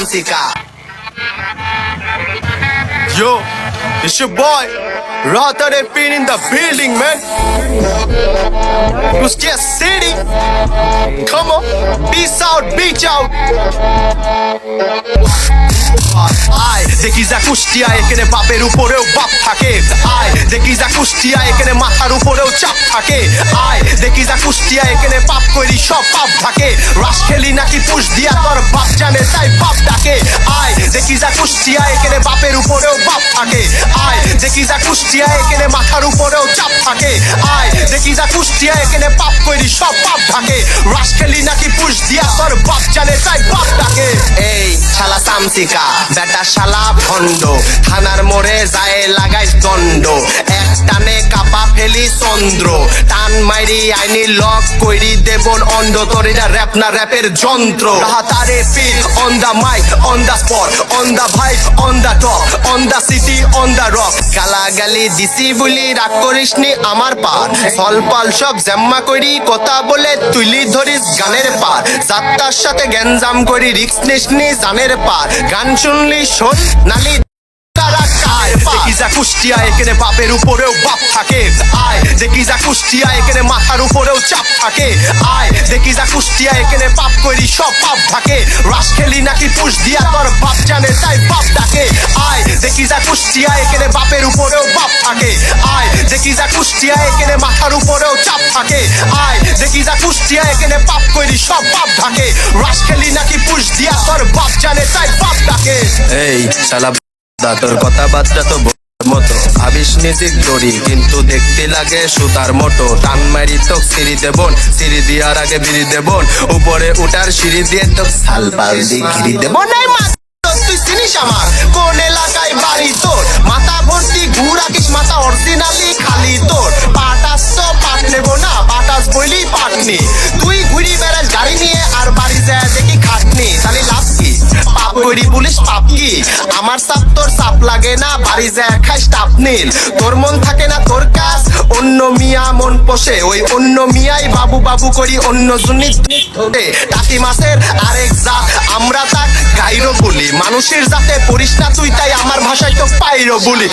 Samsika. Yo, it's your boy, Rata Pin in the building, man. Kuskiya City. Come on, peace out, beach out. আয় দেখি যা কুষ্টিয়া এখানে বাপের উপরেও বাপ থাকে আয় দেখি যা কুষ্টিয়া এখানে মাথার উপরেও চাপ থাকে আয় দেখি যা কুষ্টিয়া এখানে পাপ করি সব পাপ থাকে রাস খেলি নাকি পুষ দিয়া তোর বাপ জানে তাই দেখি যা কুষ্টিয়া এখানে বাপের উপরেও বাপ থাকে। আয়, দেখি যা কুষ্টিয়া এখানে মাথার উপরেও চাপ থাকে। আয়, দেখি যা কুষ্টিয়া এখানে পাপ করি সব পাপ থাকে। রাস খেলি নাকি পুষ দিয়া তোর বাপ জানে, তাই বাপ ডাকে। এই শালা সামসিকা, বেটা শালা ভণ্ড, থানার মোড়ে যায় লাগাই দণ্ড। এক টানে কাপা ফেলি চন্দ্র টান মাইরি আইনি লক কইরি দেবন অন্ধ তোর র্যাপ না র্যাপের যন্ত্র। তারে feel on the mic on the spot on the bhai on the top on the city on the rock গালাগালি দিছি বলি রাগ করিস নি আমার পার। ফলপাল সব জ্যাম্মা করি কথা বলে তুলি ধরিস গানের পার। যাত্রার সাথে গ্যাঞ্জাম করি রিক্স নিস নি জানের পার। গান শুনলি শোন, নালি কারা দেখি যা কুষ্টিয়া, এখানে বাপের উপরেও বাপ থাকে। আয়। দেখি যা কুষ্টিয়া, এখানে মাথার উপরেও চাপ থাকে। আয়। দেখি যা কুষ্টিয়া, এখানে পাপ করি, সব পাপ থাকে। রাস খেলি নাকি পুষ দিয়া তোর বাপ জানে, তাই বাপ ডাকে। আয়। দেখি যা কুষ্টিয়া, এখানে বাপের উপরেও বাপ থাকে। আয়। দেখি যা কুষ্টিয়া, এখানে মাথার উপরেও চাপ থাকে। আয়। দেখি যা কুষ্টিয়া, এখানে পাপ করি, সব পাপ ঢাকে রাস খেলি নাকি পুষ দিয়া তোর বাপ জানে, তাই বাপ ডাকে। এই শালা দা, তোর কথাবার্তা তো মতো। ভাবিস নিজে দড়ি কিন্তু দেখতে লাগে সুতার মতো। টান মারি তো সিঁড়ি দেবন সিঁড়ি দিয়ার আগে বিড়ি দেবন উপরে উঠার সিঁড়ি দিয়ে তো সাল দিয়ে ঘিরি দেবন মনে তুই চিনিস আমার? কোন এলাকায় বাড়ি তোর? মাথা ভর্তি ঘুরাকিস মাথা অরিজিনালি খালি তোর। পাটাস তো পাট নেব না পাটাস বইলি পাটনি। তুই ঘুরি বেড়াস, গাড়ি নিয়ে আর বাড়ি যায় দেখি খাটনি। তাহলে পুলিশ পাপ কি? আমার সাপ তোর সাপ লাগে না, বাড়ি নীল তোর মন থাকে না তোর কাজ, অন্য মিয়া মন পোষে। ওই অন্য মিয়াই বাবু বাবু করি, অন্য মাছের আরেক জাত, আমরা তাক গাইরো বলি। মানুষের জাতে পড়িস না তুই, তাই আমার ভাষায় তো পাইরো বলি।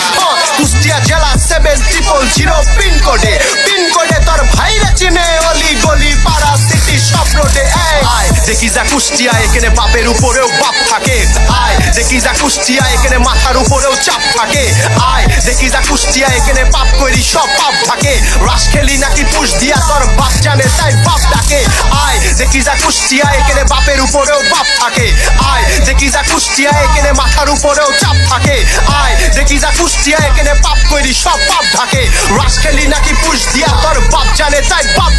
কুষ্টিয়া জেলা সেভেন ট্রিপল জিরো পিন কোডে পিন কোডে তোর ভাইরা চিনে অলি গলি পাড়া দেখি যা কুষ্টিয়া, এখানে বাপের উপরেও বাপ থাকে। আয়, দেখি যা কুষ্টিয়া, এখানে মাথার উপরেও চাপ থাকে। আয়, দেখি যা কুষ্টিয়া, এখানে পাপ করি, সব পাপ থাকে। রাস খেলি নাকি পুষ দিয়া, তোর বাপ জানে, তাই বাপ ডাকে। আয়, দেখি যা কুষ্টিয়া, এখানে বাপের উপরেও বাপ থাকে। আয়, দেখি যা কুষ্টিয়া, এখানে মাথার উপরেও চাপ থাকে। আয়, দেখি যা কুষ্টিয়া, এখানে পাপ করি, সব পাপ ঢাকে রাস খেলি নাকি পুষ দিয়া, তোর বাপ জানে, তাই বাপ